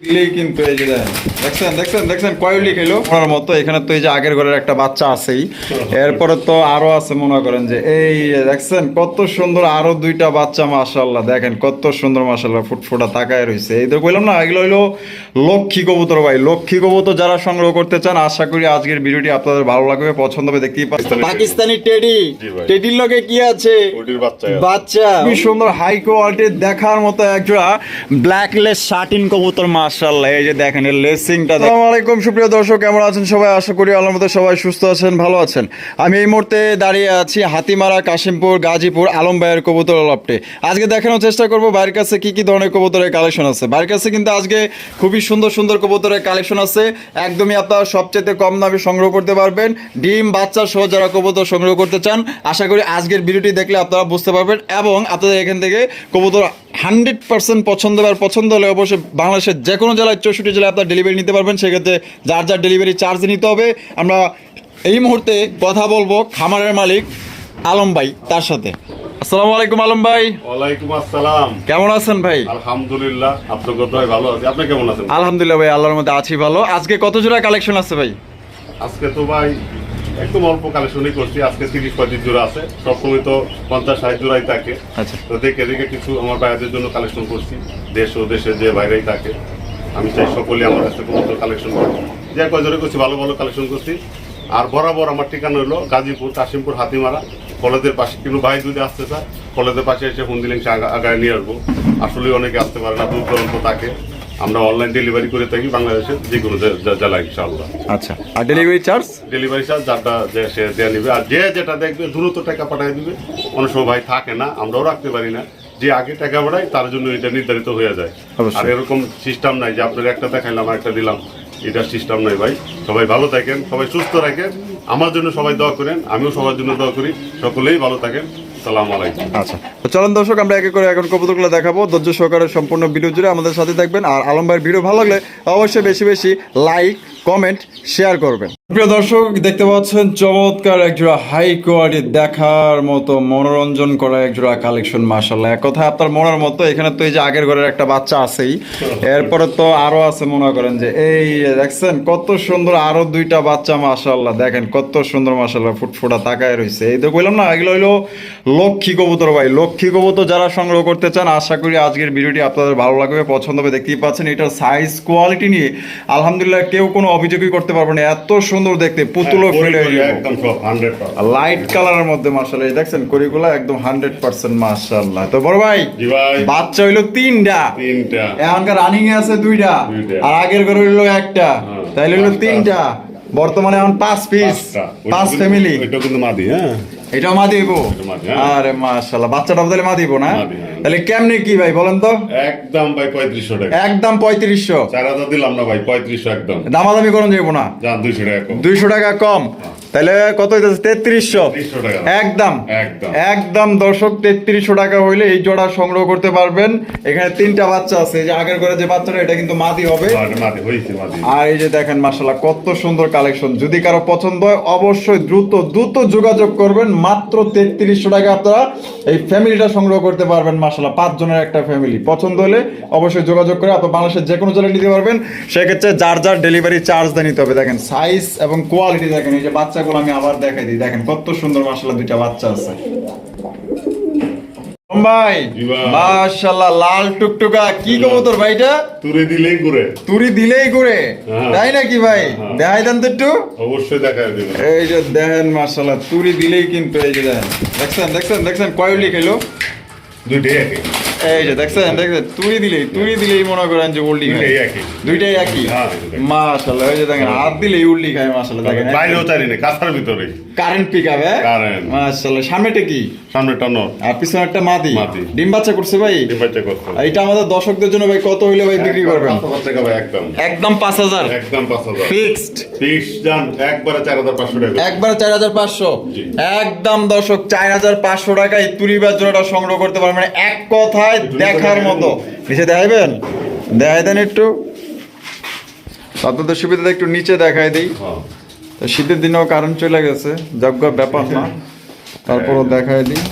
দিলেই কিন্তু এই যে দেখেন দেখছেন দেখছেন দেখছেন কয়লি খেলো ওনার মতো এখানে তো এই যে আগের ঘরের একটা বাচ্চা আছেই। এরপরে তো আরও আছে মনে করেন যে এই দেখছেন কত সুন্দর আরও দুইটা বাচ্চা মাশাল্লাহ দেখেন কত সুন্দর মাশাল্লাহ ফুটফুটা তাকায় রয়েছে এই তো বললাম না এগুলো হইল লক্ষ্মী কবুতর ভাই। লক্ষ্মী কবুতর যারা সংগ্রহ করতে চান আশা করি আজকের ভিডিওটি আপনাদের ভালো লাগবে। পছন্দ হবে দেখতেই পাচ্ছেন। পাকিস্তানি টেডি। টেডির লগে কি আছে? বাচ্চা বাচ্চা। খুবই সুন্দর হাই কোয়ালিটির দেখার মতো একজোড়া ব্ল্যাক লেস শার্টিন কবুতর মাশাআল্লাহ। এই যে দেখেন এর লেসিংটা আসসালামু সুপ্রিয় দর্শক, কেমন আছেন সবাই? আশা করি আল্লাহর সবাই সুস্থ আছেন, ভালো আছেন। আমি এই মুহূর্তে দাঁড়িয়ে আছি হাতিমারা, কাশিমপুর, গাজীপুর, আলম ভাইয়ের কবুতর লপটে আজকে দেখানোর চেষ্টা করব বাইরের কাছে কি কি ধরনের কবুতরের কালেকশন আছে। বাইরের কাছে কিন্তু আজকে খুবই সুন্দর সুন্দর কবুতরের কালেকশন আছে। একদমই আপনারা সবচেয়ে কম দামে সংগ্রহ করতে পারবেন। ডিম, বাচ্চা সহ যারা কবুতর সংগ্রহ করতে চান, আশা করি আজকের ভিডিওটি দেখলে আপনারা বুঝতে পারবেন এবং আপনাদের এখান থেকে কবুতর হান্ড্রেড পার্সেন্ট পছন্দ আর পছন্দ হলে অবশ্যই বাংলাদেশের যে কোনো জেলায়, চৌষট্টি জেলায় আপনার ডেলিভারি নিতে পারবেন সেক্ষেত্রে যার যার ডেলিভারি চার্জ নিতে হবে। আমরা এই মুহূর্তে কথা বলব খামারের মালিক আলম ভাই তার সাথে। আসসালামু আলাইকুম আলম ভাই। ওয়ালাইকুম আসসালাম। কেমন আছেন ভাই? আলহামদুলিল্লাহ আপনার কত ভাই ভালো আছে। আপনি কেমন আছেন? আলহামদুলিল্লাহ ভাই আল্লাহর মধ্যে আছি ভালো। আজকে কত জোড়া কালেকশন আছে ভাই? আজকে তো ভাই একদম অল্প কালেকশনই করছি। আজকে তিরিশ পঁয়ত্রিশ জোড়া আছে। সবসময় তো পঞ্চাশ ষাট জোড়াই থাকে। আচ্ছা। তো দেখে দেখে কিছু আমার ভাইয়াদের জন্য কালেকশন করছি। দেশ ও দেশে যে বাইরেই থাকে। আমি চাই সকলে আমার কাছে কবুতর কালেকশন করব যে কয় জোরে করছি ভালো ভালো কালেকশন করছি। আর বরাবর আমার ঠিকানা হলো গাজীপুর কাশিমপুর হাতিমারা। কলেজের পাশে কিন্তু ভাই যদি আসতে চায় কলেজের পাশে এসে ফোন দিলেন সে আগায় নিয়ে আসব। আসলে অনেকে আসতে পারে না দূর দূরান্ত থাকে। আমরা অনলাইন ডেলিভারি করে থাকি বাংলাদেশের যে কোনো জে- জে- জেলায় ইনশাআল্লাহ। আচ্ছা আর ডেলিভারি চার্জ ডেলিভারি চার্জ যারটা যে সে দেওয়া নিবে। আর যে যেটা দেখবে দ্রুত টাকা পাঠিয়ে দিবে। অনেক সময় ভাই থাকে না আমরাও রাখতে পারি না। যে আগে টাকা বাড়ায় তার জন্য এটা নির্ধারিত হয়ে যায়। আর এরকম সিস্টেম নাই যে আপনার একটা দেখাইলাম একটা দিলাম। এটা সিস্টেম নাই ভাই। সবাই ভালো থাকেন সবাই সুস্থ রাখেন। আমার জন্য সবাই দোয়া করেন আমিও সবার জন্য দোয়া করি। সকলেই ভালো থাকেন। সালাম আলাইকুম। আচ্ছা। তো চলুন দর্শক আমরা একে করে এখন কবুতরগুলো দেখাবো। ধৈর্য সহকারে সম্পূর্ণ ভিডিও জুড়ে আমাদের সাথে থাকবেন। আর আলম ভাইয়ের ভিডিও ভালো লাগলে অবশ্যই বেশি বেশি লাইক কমেন্ট শেয়ার করবেন। প্রিয় দর্শক, দেখতে পাচ্ছেন চমৎকার একজোড়া হাই কোয়ালিটি দেখার মতো মনোরঞ্জন করা একজোড়া কালেকশন মাসাল্লাহ এক কথা আপনার মনের মতো, এখানে তো এই যে আগের ঘরের একটা বাচ্চা আছেই। এরপরে তো আরও আছে, মনে করেন যে, এই দেখছেন, কত সুন্দর আরও দুইটা বাচ্চা মাসাল্লাহ দেখেন, কত সুন্দর মাসাল্লাহ ফুটফুটা তাকায় রয়েছে এই তো বললাম না, এগুলো হইল লক্ষ্মী কবুতর ভাই। লক্ষ্মী কবুতর যারা সংগ্রহ করতে চান, আশা করি আজকের ভিডিওটি আপনাদের ভালো লাগবে। পছন্দ হবে, দেখতেই পাচ্ছেন, এটার সাইজ কোয়ালিটি নিয়ে। আলহামদুলিল্লাহ, কেউ কোনো অভিযোগই করতে পারবে না। এত সুন্দর দেখতে পুতুলো ফিট হয়ে একদম সব হান্ড্রেড লাইট কালারের মধ্যে মাশাআল্লাহ দেখছেন করিগুলা একদম হান্ড্রেড পার্সেন্ট মাশাআল্লাহ। তো বড় ভাই জি ভাই। বাচ্চা হইল তিনটা। তিনটা। এখনকার রানিং এ আছে দুইটা। আর আগের ঘরে হইল একটা। হ্যাঁ, তাইলে হইল তিনটা। বর্তমানে এখন পাঁচ পিস পাঁচ ফ্যামিলি এটা কিন্তু মাদি হ্যাঁ। এটা মা দিব, হ্যাঁ। আরে মাশাআল্লাহ বাচ্চাটা তাহলে মা দিব না? দিব, হ্যাঁ। তাহলে কেমনে কি ভাই বলেন তো? একদম ভাই পঁয়ত্রিশশো টাকা। একদম পঁয়ত্রিশশো। চার হাজার দিলাম না ভাই পঁয়ত্রিশশো একদম। দামাদামি করুন যাব না যান দুইশো টাকা কম। দুইশো টাকা কম। তাহলে কত হইতেছে? তেত্রিশশো। একদম। একদম। দর্শক তেত্রিশশো টাকা হইলে এই জোড়া সংগ্রহ করতে পারবেন। এখানে তিনটা বাচ্চা আছে যে আগের ঘরে যে বাচ্চাটা এটা কিন্তু মাদি হবে। হ্যাঁ, আর এই যে দেখেন মার্শাল্লাহ কত সুন্দর কালেকশন। যদি কারও পছন্দ হয় অবশ্যই দ্রুত দ্রুত যোগাযোগ করবেন। মাত্র তেত্রিশশো টাকা আপনারা এই ফ্যামিলিটা সংগ্রহ করতে পারবেন মাসাল্লাহ পাঁচজনের একটা ফ্যামিলি। পছন্দ হলে অবশ্যই যোগাযোগ করে আপনার বাংলাদেশের যে কোনো জেলায় নিতে পারবেন। সেক্ষেত্রে যার যার ডেলিভারি চার্জ দিয়ে নিতে হবে। দেখেন সাইজ এবং কোয়ালিটি দেখেন, এই যে বাচ্চাগুলো আমি আবার দেখাই দিই। দেখেন কত সুন্দর মাসাল্লাহ দুইটা বাচ্চা আছে। ভাই জি মাশাল্লাহ লাল টুকটুকা। কি কবুতর ভাইটা? তুরি দিলেই ঘুরে। তুরি দিলেই ঘুরে। হ্যাঁ। তাই নাকি ভাই? হ্যাঁ। দেখাই দেন তো একটু। অবশ্যই দেখাই দেব। এই যে দেখেন তুরি দিলেই কিন্তু এই যে দেখেন। দেখছেন দেখছেন দেখছেন কয়লি খেলো দুইটাই এই যে দেখছেন দেখছেন তুরি দিলেই তুরি দিলেই মনে করেন যে উল্টি খায়। দুইটাই একই। হ্যাঁ, দুইটাই। মাশাল্লাহ এই যে দেখেন হাত দিলেই উল্টি খায় মাশাল্লাহ দেখেন বাইরেও চারি নেই কাঁথার ভিতরে। কারেন্ট পিক আপ হ্যাঁ? Current। সামনেটা কি? সামনে টানো আর পিছনে একটা মাদি। ডিম বাচ্চা করছে ভাই? এটা আমাদের দর্শকদের জন্য ভাই কত হইলে ভাই বিক্রি করবেন? একদম। একদম পাঁচ হাজার। একদম হাজার। ফিক্সড তিরিশ একবারে চার হাজার পাঁচশো টাকা। একবার চার হাজার পাঁচশো? একদম দর্শক চার হাজার পাঁচশো টাকায় তুরিবার জোড়াটা সংগ্রহ করতে পারবেন। মানে এক কথায় দেখার মতো। নিচে দেখাইবেন? দেখাই দেন একটু। আপনাদের একটু নিচে দেখাই দিই। হ্যাঁ। তো শীতের দিনেও কারেন্ট চলে গেছে যজ্ঞ ব্যাপার না। তারপরও দেখাই দিই।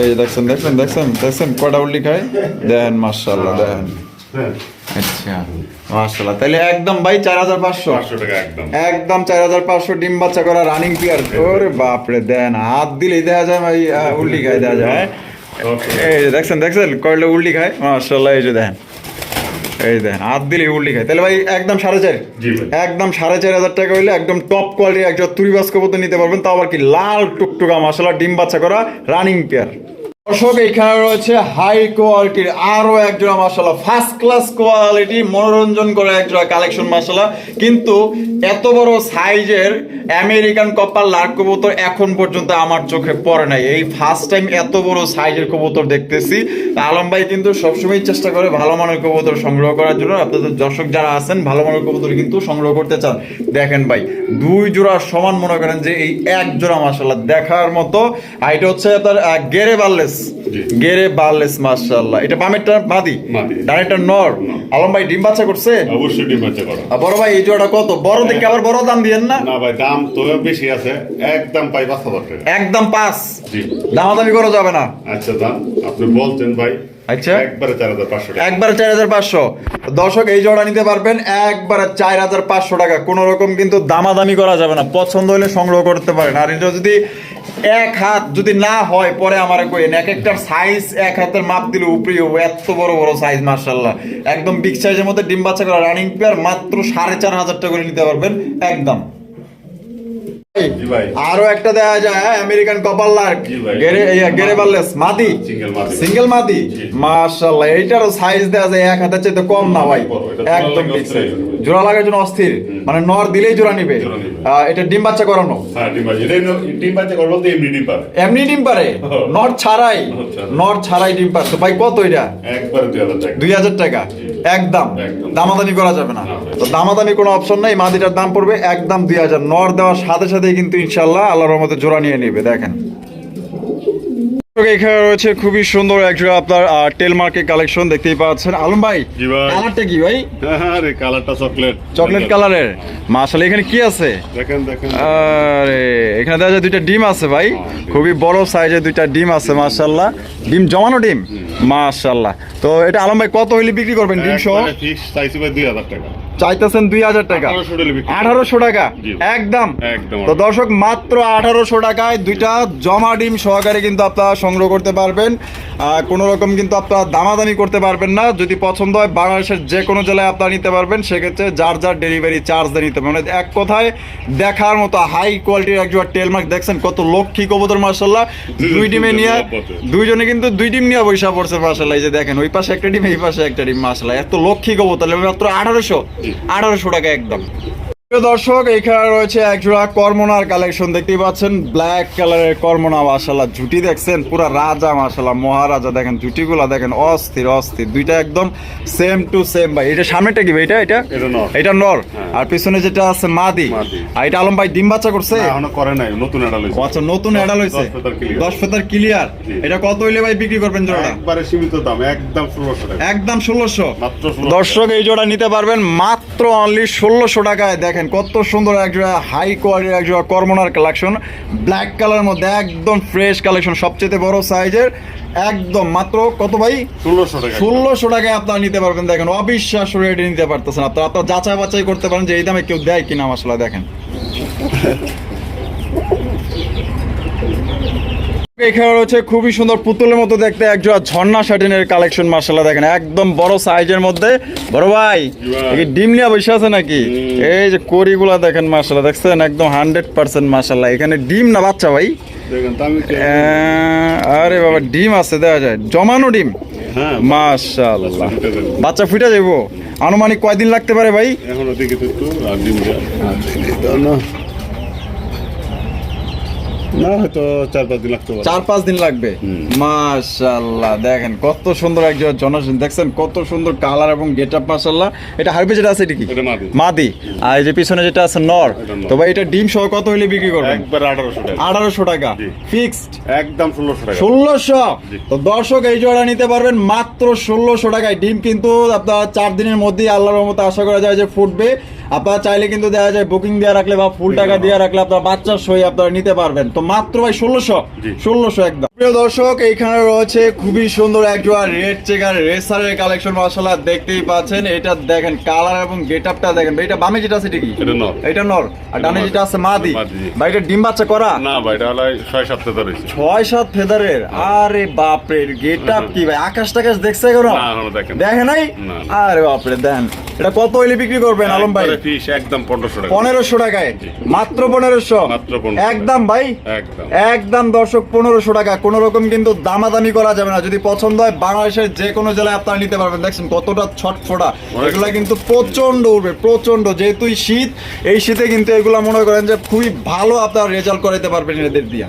এই দেখছেন দেখছেন দেখছেন দেখছেন কটা উল্লি খায়? দেখেন মার্শাল্লাহ দেখেন হ্যাঁ। আচ্ছা মাশাআল্লাহ তাহলে একদম ভাই চার হাজার পাঁচশো। একদম। চার হাজার পাঁচশো ডিম বাচ্চা করা রানিং পিয়ার ওরে বাপরে দেন হাত দিলেই দেখা যায় ভাই উল্টি খায় যায়। এই যে দেখছেন দেখছেন? কয়লা উল্টি খায়? মার্শাল্লাহ এই যে দেখেন। এই দেখেন হাত দিলে উল্টি খায়। তাহলে ভাই একদম সাড়ে চার। একদম সাড়ে চার হাজার টাকা হইলে একদম টপ কোয়ালিটির একজন তুরিবাস কবুতর নিতে পারবেন। তাও আবার কি লাল টুকটুকা মার্শাল ডিম বাচ্চা করা রানিং পেয়ার দর্শক, এখানে রয়েছে হাই কোয়ালিটির আরও একজোড়া মাসাল্লাহ ফার্স্ট ক্লাস কোয়ালিটি মনোরঞ্জন করে একজোড়া কালেকশন মাসাল্লাহ কিন্তু এত বড় সাইজের আমেরিকান কপার লার্ক কবুতর এখন পর্যন্ত আমার চোখে পড়ে নাই। এই ফার্স্ট টাইম এত বড় সাইজের কবুতর দেখতেছি। আলম ভাই কিন্তু সবসময় চেষ্টা করে ভালো মানের কবুতর সংগ্রহ করার জন্য। আপনাদের দর্শক যারা আছেন, ভালো মানের কবুতর কিন্তু সংগ্রহ করতে চান। দেখেন ভাই, দুই জোড়া সমান মনে করেন যে এই এক জোড়া মাসাল্লাহ দেখার মতো। আর এটা হচ্ছে আপনার গেরে বার্লেস জি। গেরে বার্লেস মাশাআল্লাহ। এটা বামেরটা মাদি। ডানেরটা নর। আলম ভাই ডিম বাচ্চা করছে? অবশ্যই ডিম বাচ্চা করো। বড় ভাই এই জোড়াটা কত? বড় দেখে আবার বড় দাম দিয়েন না? না ভাই দাম তো বেশি আছে। একদম পাই পাঁচ হাজার টাকা। একদম জি। দামাদামি করা যাবে না। আচ্ছা দাম আপনি বলতেন ভাই। আচ্ছা। একবারে চার হাজার পাঁচশো একবারে চার হাজার পাঁচশো। দর্শক এই জোড়া নিতে পারবেন একবারে চার হাজার পাঁচশো টাকা। কোনো রকম কিন্তু দামাদামি করা যাবে না। পছন্দ হলে সংগ্রহ করতে পারেন। আর এটা যদি এক হাত যদি না হয়, পরে আমার কইন এক একটা সাইজ এক হাতের মাপ দিলে উপরে এত বড় বড় সাইজ মার্শাল্লাহ একদম বিগ সাইজের মধ্যে ডিম বাচ্চা করা রানিং পেয়ার মাত্র সাড়ে চার হাজার টাকা করে নিতে পারবেন, একদম। আরও একটা দেওয়া যায় আমেরিকান জি গেরে গেরে মাদি। সিঙ্গেল মাদি। মাশাআল্লাহ এইটারও সাইজ দেওয়া যায় এক হাতের চাইতে কম না ভাই। একদম। জোড়া লাগার জন্য অস্থির। মানে নর দিলেই জোড়া নিবে। এটা ডিম বাচ্চা করানো। হ্যাঁ ডিম বাচ্চা। এমনি ডিম পারে। এমনি ডিম পারে। নর ছাড়াই? নর ছাড়াই। ডিম পারে। তো ভাই কত এটা? একবারে টাকা। দুই হাজার টাকা। একদম। দামাদানি করা যাবে না। তো দামাদানি কোনো অপশন নাই। মাদিটার দাম পড়বে একদম দুই হাজার। নর দেওয়ার সাথে সাথেই কিন্তু ইনশাল্লাহ আল্লাহর রহমতে জোড়া নিয়ে নেবে দেখেন। এখানে রয়েছে খুবই সুন্দর একজোড়া আপনার টেল মার্কেট কালেকশন দেখতেই পাচ্ছেন। আলম ভাই। কালারটা কি ভাই? আরে কালারটা চকলেট চকলেট কালারের মাশাআল্লাহ এখানে কি আছে? দেখেন দেখেন। আরে এখানে দেখা যায় দুইটা ডিম আছে ভাই। খুবই বড় সাইজের দুইটা ডিম আছে মাশাআল্লাহ। ডিম জমানো ডিম? মাশাআল্লাহ। তো এটা আলম ভাই কত হইলে বিক্রি করবেন ডিম সহ? ফিক্স চাইছি ভাই দুই হাজার টাকা। চাইতেছেন দুই হাজার টাকা। 1800 হলে বিক্রি। করব। আঠারোশো টাকা। একদম। তো দর্শক মাত্র আঠারোশো টাকায় দুইটা জমা ডিম সহকারে কিন্তু আপনারা সংগ্রহ করতে পারবেন। কোনো রকম কিন্তু আপনারা দামাদামি করতে পারবেন না। যদি পছন্দ হয় বাংলাদেশের যে কোনো জেলায় আপনারা নিতে পারবেন। সেক্ষেত্রে যার যার ডেলিভারি চার্জ দিয়ে নিতে পারবেন। মানে এক কথায় দেখার মতো হাই কোয়ালিটির একজন টেলমার্ক দেখছেন কত লক্ষ্মী কবুতর মার্শাল্লাহ দুই ডিমে নিয়ে দুইজনে কিন্তু দুই ডিম নিয়ে বৈশা পড়ছে মার্শাল্লাহ এই যে দেখেন ওই পাশে একটা ডিম এই পাশে একটা ডিম মার্শাল্লাহ এত লক্ষ্মী কবুতর মাত্র আঠারোশো। আঠারোশো টাকা একদম। প্রিয় দর্শক এখানে রয়েছে এক জোড়া কর্মনার কালেকশন দেখতেই পাচ্ছেন ব্ল্যাক কালারের কর্মনা মাশাল্লাহ জুটি দেখছেন পুরা রাজা মাশাল্লাহ মহারাজা দেখেন জুটিগুলা দেখেন অস্থির অস্থির দুইটা একদম সেম টু সেম ভাই এটা সামনেটা কি ভাই এটা এটা? এটা নর। হ্যাঁ। আর পিছনে যেটা আছে মাদি। আর এটা আলম ভাই ডিম বাচ্চা করছে? করে নাই নতুন অ্যাডাল ও আচ্ছা নতুন অ্যাডাল হয়েছে? দশ ফেতার ক্লিয়ার এটা কত হইলে ভাই বিক্রি করবেন জোড়াটা? একবারে সীমিত দাম একদম ষোলোশো টাকা। একদম ষোলোশো। মাত্র দর্শক এই জোড়া নিতে পারবেন মাত্র অনলি ষোলোশো টাকায়। দেখেন কত সুন্দর একজোড়া হাই কোয়ালিটির একজোড়া কর্মনার কালেকশন ব্ল্যাক কালার মধ্যে একদম ফ্রেশ কালেকশন সবচেয়ে বড় সাইজের একদম মাত্র কত ভাই? ষোলোশো টাকা। ষোলোশো টাকায় আপনারা নিতে পারবেন দেখেন অবিশ্বাস রেটে নিতে পারতেছেন। আপনারা আপনারা যাচাই বাছাই করতে পারেন যে এই দামে কেউ দেয় কিনা মশলা দেখেন। এখানে রয়েছে খুবই সুন্দর পুতুলের মতো দেখতে একজোড়া ঝর্ণা শাটিনের কালেকশন মার্শাল্লাহ দেখেন একদম বড় সাইজের মধ্যে। বড় ভাই ডিম নিয়ে বসে আছে নাকি? এই যে করিগুলা দেখেন মার্শাল্লাহ দেখছেন? একদম হান্ড্রেড পার্সেন্ট মার্শাল্লাহ এখানে ডিম না বাচ্চা ভাই? আরে বাবা ডিম আছে দেখা যায়। জমানো ডিম? হ্যাঁ মাশাল্লাহ বাচ্চা ফুটে যাব আনুমানিক কয়দিন লাগতে পারে ভাই এখনও দেখি তো একটু আর ডিম দেয়া। না না হয়তো চার পাঁচ দিন লাগতে পারে। চার পাঁচ দিন লাগবে। হুম। মাশাল্লাহ দেখেন কত সুন্দর একজন জনসন দেখছেন কত সুন্দর কালার এবং গেট আপ এটা হারবে যেটা আছে এটা কি? এটা মাদি। মাদি। আর এই যে পিছনে যেটা আছে নর। এটা তো ভাই এটা ডিম সহ কত হইলে বিক্রি করবেন? একবার টাকা। ফিক্সড? একদম টাকা। তো দর্শক এই জোড়া নিতে পারবেন মাত্র ষোলোশো টাকায়। ডিম কিন্তু আপনার চার দিনের মধ্যেই আল্লাহর মতো আশা করা যায় যে ফুটবে। আপনারা চাইলে কিন্তু দেওয়া যায় বুকিং দেওয়া রাখলে বা ফুল টাকা দেওয়া রাখলে আপনার বাচ্চার সই আপনারা নিতে পারবেন। তো মাত্র ভাই ষোলোশো। ষোলোশো একদম। প্রিয় দর্শক এইখানে রয়েছে খুবই সুন্দর একজোড়া রেড চেকার রেসারের কালেকশন মশলা দেখতেই পাচ্ছেন। এটা দেখেন কালার এবং গেট আপটা দেখেন এটা বামে যেটা আছে এটা কি? এটা নর। এটা নর। আর ডানে যেটা আছে মাদি। ভাই এটা ডিম বাচ্চা করা? না ভাই এটা হলো ছয় সপ্তাহ ধরেছে ছয় সাত ফেদারের আরে বাপরে গেট আপ কি ভাই? আকাশ টাকাশ দেখছে কেন না, দেখেন। দেখে নাই। আরে বাপরে দেন। এটা কত হইলে বিক্রি করবেন আলম ভাই? ফিস একদম পনেরোশো টাকা। পনেরোশো টাকায়? মাত্র পনেরোশো? মাত্র 1500 একদম ভাই? একদম। একদম দর্শক পনেরোশো টাকা। কোন রকম কিন্তু দামাদামি করা যাবে না। যদি পছন্দ হয় বাংলাদেশের যে কোনো জেলায় আপনারা নিতে পারবেন। দেখছেন কতটা ছটফোটা। এগুলা কিন্তু প্রচণ্ড উঠবে প্রচণ্ড যেহেতুই শীত এই শীতে কিন্তু এগুলা মনে করেন যে খুবই ভালো আপনারা রেজাল্ট করাতে পারবেন এদের দিয়া।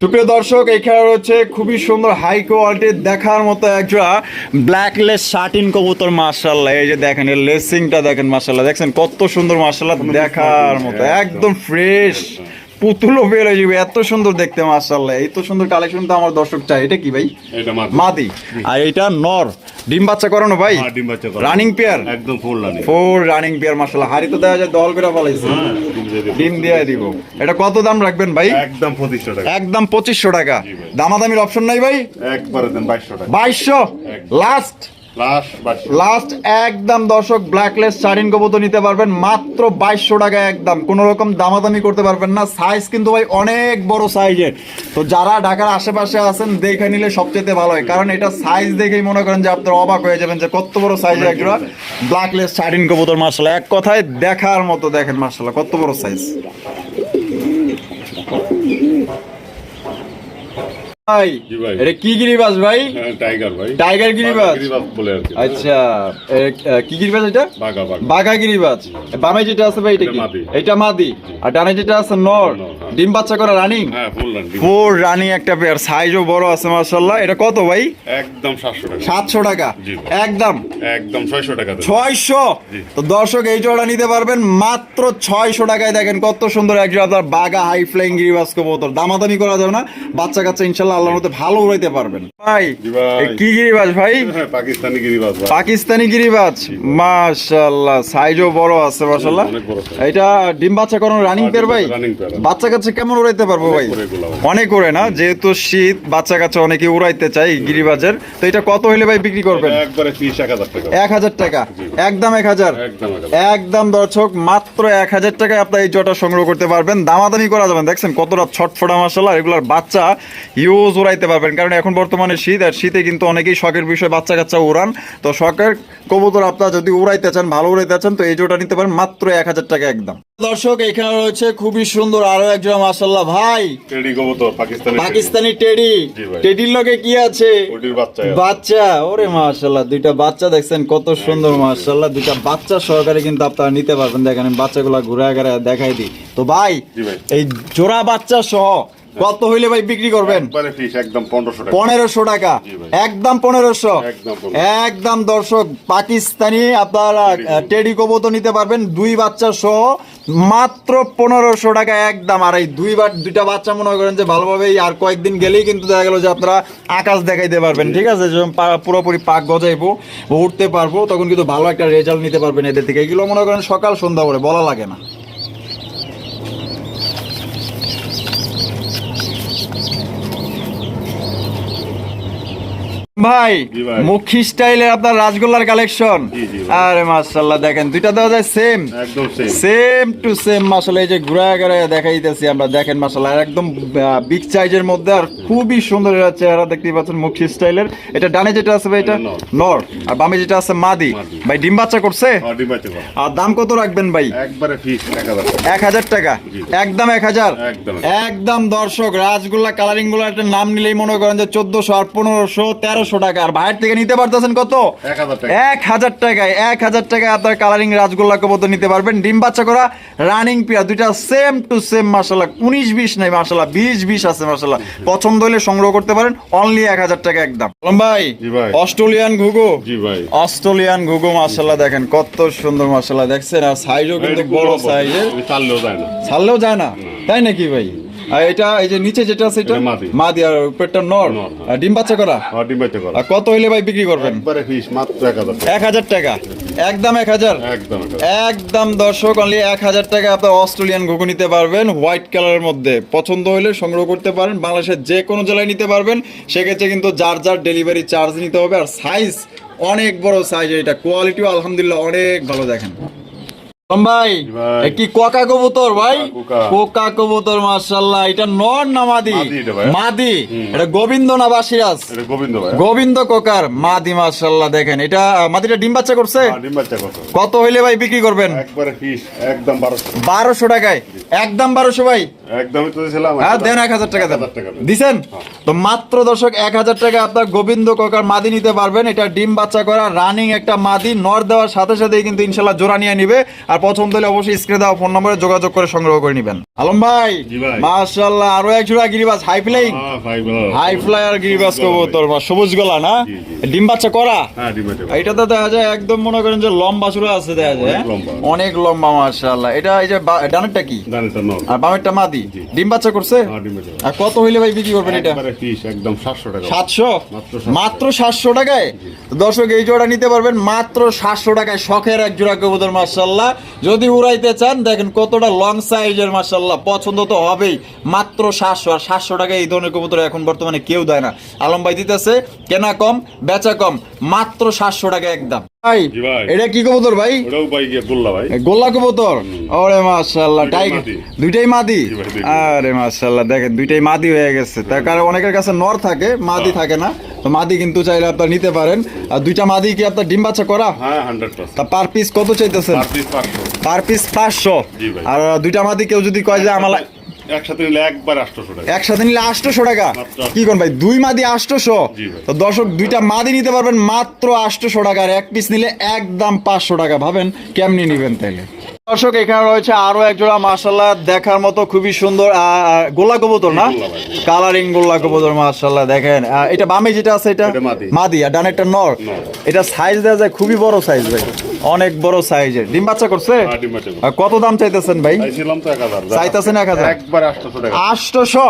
সুপ্রিয় দর্শক এখানে রয়েছে খুবই সুন্দর হাই কোয়ালিটির দেখার মতো একজোড়া ব্ল্যাকলেস শার্টিন কবুতর মার্শাল্লাহ এই যে দেখেন এর লেসিংটা দেখেন মার্শাল্লাহ দেখছেন কত সুন্দর মার্শাল্লাহ দেখার মতো একদম ফ্রেশ পুতুলও বের হয়ে যাবে এত সুন্দর দেখতে মার্শাল্লাহ এই তো সুন্দর কালেকশন তো আমার দর্শক চাই এটা কি ভাই? এটা মাদি। আর এটা নর। ডিম বাচ্চা করানো ভাই? হ্যাঁ, ডিম বাচ্চা করা। রানিং পেয়ার একদম full running four running pair মার্শাল্লাহ হাড়ি তো দেওয়া যায় দল করে ফলাইছে। হ্যাঁ, ডিম দিয়ে দেবো। এটা কত দাম রাখবেন ভাই? একদম পঁচিশশো টাকা। একদম পঁচিশশো টাকা। দামাদামির অপশন নাই ভাই? একবারে দেন বাইশশো টাকা। লাস্ট লাস্ট একদম দর্শক ব্ল্যাকলেস শাড়িন কবুতর নিতে পারবেন। মাত্র বাইশশো টাকা একদম। কোনো রকম দামাদামি করতে পারবেন না। সাইজ কিন্তু ভাই অনেক বড় সাইজের তো যারা ঢাকার আশেপাশে আছেন দেখে নিলে সবচেয়ে ভালো হয়। কারণ এটা সাইজ দেখেই মনে করেন যে আপনারা অবাক হয়ে যাবেন যে কত বড় সাইজের একজোড়া ব্ল্যাকলেস শাড়িন কবুতর মার্শাল এক কথায় দেখার মতো দেখেন মার্শাল কত বড় সাইজ ভাই এটা কি গিরিবাস ভাই? টাইগার ভাই। টাইগার গিরিবাজ? গিরিবাজ বলে আর আচ্ছা কি গিরিবাজ এটা? বাঘা বাঘা। বাঘা বামে যেটা আছে ভাই এটা এটা কি? এটা মাদি। আর ডানে যেটা আছে নর। নর। ডিম বাচ্চা করা running? Full running four running একটা পেয়ার সাইজও বড় আছে মাশাআল্লাহ। এটা কত ভাই? একদম টাকা। একদম। একদম টাকা। তো দর্শক এই জোড়া নিতে পারবেন মাত্র ছয়শো টাকায়। দেখেন কত সুন্দর এক জোড়া আপনার বাঘা হাই ফ্লাইং গিরিবাজ কবুতর। দামাদামি করা যাবে না। বাচ্চা কাচ্চা ইনশাল্লাহ আল্লাহর মধ্যে ভালো উড়াইতে পারবেন। ভাই কি গিরিবাজ ভাই? হ্যাঁ পাকিস্তানি গিরিবাজ পাকিস্তানি গিরিবাজ? মাশাআল্লাহ সাইজও বড় আছে মাশাআল্লাহ। এটা ডিম বাচ্চা রানিং হ্যাঁ, পেয়ার ভাই? বাচ্চা কাচ্চা কেমন উড়াইতে পারব ভাই? অনেক করে না? যেহেতু শীত বাচ্চা কাচ্চা অনেকে উড়াইতে চাই গিরিবাজের। তো এটা কত হইলে ভাই বিক্রি করবেন? একবারে হাজার টাকা। এক হাজার টাকা। একদম এক হাজার। একদম এক হাজার। একদম দর্শক মাত্র এক হাজার টাকায় আপনার এই জটা সংগ্রহ করতে পারবেন। দামাদামি করা যাবেন দেখছেন কতটা ছটফটা মশলা এগুলোর বাচ্চা ইউজ উড়াইতে পারবেন। কারণ এখন বর্তমানে শীত আর শীতে কিন্তু অনেকেই শখের বিষয় বাচ্চা কাচ্চা উড়ান। তো শখের কবুতর আপনার যদি উড়াইতে চান ভালো উড়াইতে চান তো এই জোটা নিতে পারেন মাত্র এক হাজার টাকা একদম। দর্শক এখানে রয়েছে খুবই সুন্দর আরও একজন মাসাল্লাহ ভাই। টেডি কবুতর পাকিস্তানি পাকিস্তানি টেডি। টেডির লগে কি আছে? বাচ্চা ওরে মাশাল্লাহ দুইটা বাচ্চা দেখছেন কত সুন্দর মাশাল্লাহ দুইটা বাচ্চা সহকারে কিন্তু আপনারা নিতে পারবেন। দেখেন বাচ্চাগুলা ঘুরে ঘুরে দেখাই দিই। তো ভাই ভাই। এই জোড়া বাচ্চা সহ কত হইলে ভাই বিক্রি করবেন? একদম পনেরোশো টাকা। একদম পনেরোশো। একদম দর্শক পাকিস্তানি আপনারা টেডি কবুতর নিতে পারবেন। দুই বাচ্চা সহ মাত্র পনেরোশো টাকা একদম। আর এই দুই বার দুইটা বাচ্চা মনে করেন যে ভালোভাবে আর কয়েকদিন গেলেই কিন্তু দেখা গেল যে আপনারা আকাশ দেখাইতে পারবেন। ঠিক আছে পুরোপুরি পাক গজাইবো উঠতে পারব তখন কিন্তু ভালো একটা রেজাল্ট নিতে পারবেন এদের থেকে। এগুলো মনে করেন সকাল সন্ধ্যা করে বলা লাগে না। ভাই। মুখী স্টাইলের আপনার রাসগোল্লার কালেকশন। আরে মাশাআল্লাহ দেখেন দুইটা দেওয়া যায় সেম একদম সেম সেম টু সেম মাশাআল্লাহ এই যে ঘুরা ঘুরা দেখাইতেছি আমরা দেখেন মাশাআল্লাহ একদম বিগ সাইজের মধ্যে আর খুবই সুন্দর এর চেহারা দেখতেই পাচ্ছেন মুখী স্টাইলের এটা ডানে যেটা আছে ভাই এটা নর। আর বামে যেটা আছে মাদি। ভাই ডিম বাচ্চা করছে। আর দাম কত রাখবেন ভাই একবারে এক হাজার টাকা। একদম এক হাজার একদম। একদম দর্শক রাজগোল্লা কালারিংগুলো একটা নাম নিলেই মনে করেন যে চোদ্দশো আর পনেরোশো টাকা। আর বাইরে থেকে নিতে পারতেছেন কত? এক হাজার টাকায় এক হাজার টাকায় আপনার কালারিং রাজগোল্লা কবুতর নিতে পারবেন। ডিম বাচ্চা করা রানিং পিয়া দুইটা সেম টু সেম মাসাল্লাহ উনিশ বিশ নাই মাসাল্লাহ বিশ বিশ আছে মাসাল্লাহ পছন্দ হলে সংগ্রহ করতে পারেন। অনলি এক হাজার টাকা একদম। ভাই। অস্ট্রেলিয়ান ঘুঘু। অস্ট্রেলিয়ান ঘুঘু মাসাল্লাহ দেখেন কত সুন্দর মাসাল্লাহ দেখছেন আর সাইজও কিন্তু বড় সাইজের এটা যায় না। ছাড়লেও যায় না। তাই নাকি ভাই? এটা এই যে নিচে যেটা আছে এটা মাদি। আর উপরটা নর। হ্যাঁ। ডিম বাচ্চা করা? অটি বাচ্চা করা। কত হইলে ভাই বিক্রি করবেন? একবারে ফিস মাত্র এক হাজার টাকা। একদম এক হাজার? একদম একদম দর্শক অনলি এক হাজার টাকা আপনার অস্ট্রেলিয়ান ঘুঘু নিতে পারবেন হোয়াইট কালারের মধ্যে। পছন্দ হলে সংগ্রহ করতে পারেন বাংলাদেশের যে কোনো জেলায় নিতে পারবেন। সেক্ষেত্রে কিন্তু যার যার ডেলিভারি চার্জ নিতে হবে। আর সাইজ অনেক বড় সাইজ এটা। কোয়ালিটিও আলহামদুলিল্লাহ অনেক ভালো দেখেন। ভাই ভাই। কি কোকা কবুতর ভাই? কোকা। কোকা। কবুতর মাশাআল্লাহ এটা নর না মাদি? মাদি এটা ভাই। মাদি? এটা গোবিন্দ না বাসিরাজ? গোবিন্দ কোকার মাদি মাশাআল্লাহ দেখেন। এটা মাদিটা ডিম বাচ্চা করছে? হ্যাঁ, ডিম বাচ্চা কত কত হইলে ভাই বিক্রি করবেন? একদম বারোশো। টাকায়। একদম বারোশো ভাই। একদমই তো হ্যাঁ দেন এক হাজার টাকা হাজার টাকা দেন। দিছেন? তো মাত্র দর্শক এক হাজার টাকা আপনার গোবিন্দ কোকার মাদি নিতে পারবেন। এটা ডিম বাচ্চা করা রানিং একটা মাদি নর দেওয়ার সাথে সাথেই কিন্তু ইনশাল্লাহ জোড়া নিয়ে নিবে। আর পছন্দ হলে অবশ্যই স্ক্রিনে দেওয়া ফোন নম্বরে যোগাযোগ করে সংগ্রহ করে নেবেন। আলম ভাই মাশাআল্লাহ আরও এক জোড়া গিরিবাজ হাই ফ্লাইং হ্যাঁ, হাই ফ্লাইয়ার গিরিবাজ কবুতর বা সবুজ গলা না? ডিম বাচ্চা করা? হ্যাঁ ডিম বাচ্চা কত? এটাতে দেখা যায় একদম মনে করেন যে লম্বা চূড়া আছে দেখা যায় অনেক হ্যাঁ? লম্বা। মাশাআল্লাহ। এটা এই যে ডানেরটা কি? তো আর বামেরটা মাদি? ডিম বাচ্চা করছে? হ্যাঁ, আর কত হইলে ভাই বিক্রি করবেন এটা? একদম সাতশো টাকা। সাতশো? মাত্র 700 মাত্র সাতশো টাকায়? দর্শক এই জোড়া নিতে পারবেন মাত্র সাতশো টাকায় শখের এক জোড়া কবুতর মার্শাল্লাহ যদি উড়াইতে চান, দেখেন কতটা লং সাইজের মার্শাল্লাহ পছন্দ তো হবেই। মাত্র সাতশো, আর সাতশো টাকা এই ধরনের কবুতর এখন বর্তমানে কেউ দেয় না। আলম ভাই দিতেছে, কেনা কম, বেচা কম, মাত্র সাতশো টাকা একদম। ভাই এটা কি কবুতর ভাই? গোল্লা কবুতর? ওরে মাশাআল্লাহ দুইটাই মাদি। দুইটাই। আরে দেখেন দুইটাই মাদি হয়ে গেছে। তার কারণ অনেকের কাছে নর থাকে মাদি হ্যাঁ। থাকে না। তো মাদি কিন্তু চাইলে আপনার নিতে পারেন। আর দুইটা মাদি কি আপনার ডিম বাচ্চা করা? হ্যাঁ তা পার পিস কত চাইতেছেন? পার পিস পাঁচশো। আর দুইটা মাদি কেউ যদি কয় যে আমার একসাথে নিলে একবার আটশোশো টাকা। একসাথে নিলে আটশোশো টাকা? কি কোন ভাই দুই মাদি আটশোশো? তো দর্শক দুইটা মাদি নিতে পারবেন মাত্র আটশোশো টাকা আর এক পিস নিলে একদম পাঁচশো টাকা ভাবেন কেমনি নিবেন তাইলে? দর্শক এখানে রয়েছে আরও এক জোড়া মার্শাল্লাহ দেখার মতো খুবই সুন্দর গোল্লা কবুতর না? কালারিং গোল্লা কবুতর মার্শাল্লাহ দেখেন। এটা বামে যেটা আছে এটা মাদি। আর ডান একটা নর। নর। এটা সাইজ দেওয়া যায় খুবই বড় সাইজ ভাই। অনেক বড় সাইজের। ডিম বাচ্চা করছে? হ্যাঁ কত? দাম চাইতেছেন ভাই? তো চাইতাছেন এক হাজার? আটশোশো।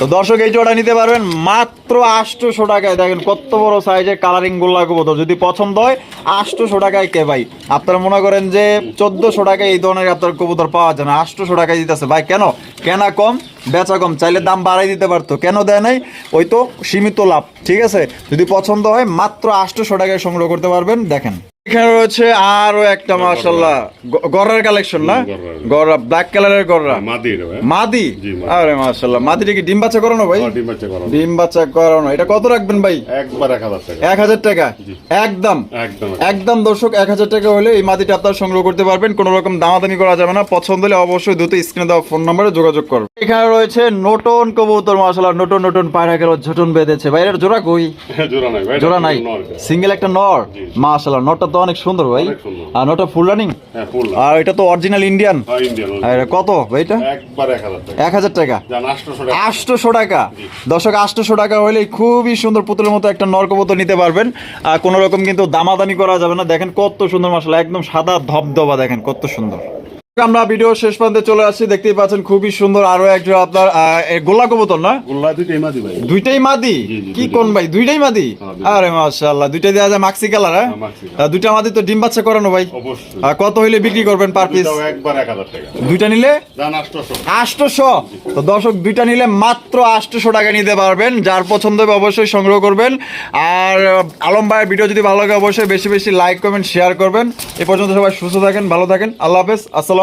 তো দর্শক এই জোড়া নিতে পারবেন মাত্র আটশোশো টাকায়। দেখেন কত বড় সাইজের কালারিং গোল্লা কবুতর। যদি পছন্দ হয় আটশোশো টাকায় কে ভাই? আপনারা মনে করেন যে চোদ্দশো টাকায় এই ধরনের আপনার কবুতর পাওয়া যায় না। আটশোশো টাকায় দিতেছে। ভাই কেন? কেনা কম বেচা কম। চাইলে দাম বাড়াই দিতে পারতো। কেন দেয় নাই? ওই তো সীমিত লাভ ঠিক আছে? যদি পছন্দ হয় মাত্র আটশোশো টাকায় সংগ্রহ করতে পারবেন। দেখেন। এখানে রয়েছে আরও একটা মাশাল্লাহ গড়ার কালেকশন না। গড়া ব্ল্যাক কালারের গড়া মাদি মাদি? আরে মাশাল্লাহ মাদিটা কি ডিম বাচ্চা করানো ভাই? হ্যাঁ, ডিম বাচ্চা করো ডিম বাচ্চা করানো। এটা কত রাখবেন ভাই? একবার টাকা। একদম। একদম। দর্শক টাকা হলে এই মাদিটা আপনারা সংগ্রহ করতে পারবেন। কোনো রকম দামাদামি করা যাবে না। পছন্দ হলে অবশ্যই দ্রুত স্ক্রিনে দেওয়া ফোন নম্বরে যোগাযোগ করবেন এখানে রয়েছে নটন কবুতর মাসাল্লাহ নটন নটন পায়রা গেল ঝটন বেঁধেছে। ভাই এর জোড়া কই? জোড়া নাই জোড়া নাই। সিঙ্গেল একটা নর। মাশাল্লাহ নটটা তো অনেক সুন্দর ভাই। আর ওটা ফুল রানিং আর এটা তো অরিজিনাল ইন্ডিয়ান হ্যাঁ আর এটা কত ভাই এটা? এক হাজার টাকা। আটশোশো টাকা। দর্শক আটশোশো টাকা হলে খুবই সুন্দর পুতুলের মতো একটা নরকবত নিতে পারবেন। আর কোনো রকম কিন্তু দামাদানি করা যাবে না। দেখেন কত সুন্দর মশলা একদম সাদা ধবধবা দেখেন কত সুন্দর। আমরা ভিডিও শেষ প্রান্তে চলে আসছি। দেখতেই পাচ্ছেন খুবই সুন্দর আরও একজন আপনার গোল্লা কবুতর না? গোল্লা দুইটাই মাদি ভাই। দুইটাই মাদি? জি, জি, কি কোন ভাই? দুইটাই মাদি? হ্যাঁ, আরে মাশাআল্লাহ দুইটাই দেওয়া যায় মাক্সি কালার হ্যাঁ? হ্যাঁ, দুইটা মাদি তো ডিম বাচ্চা করানো ভাই। কত হইলে বিক্রি করবেন পার পিস একবার টাকা। দুইটা নিলে? জান আটশোশো। আটশোশো? তো দর্শক দুইটা নিলে মাত্র আটশোশো টাকা নিতে পারবেন। যার পছন্দ হবে অবশ্যই সংগ্রহ করবেন। আর আলম ভাইয়ের ভিডিও যদি ভালো লাগে অবশ্যই বেশি বেশি লাইক কমেন্ট শেয়ার করবেন। এ পর্যন্ত সবাই সুস্থ থাকেন ভালো থাকেন। আল্লাহ হাফেজ। আসসালামু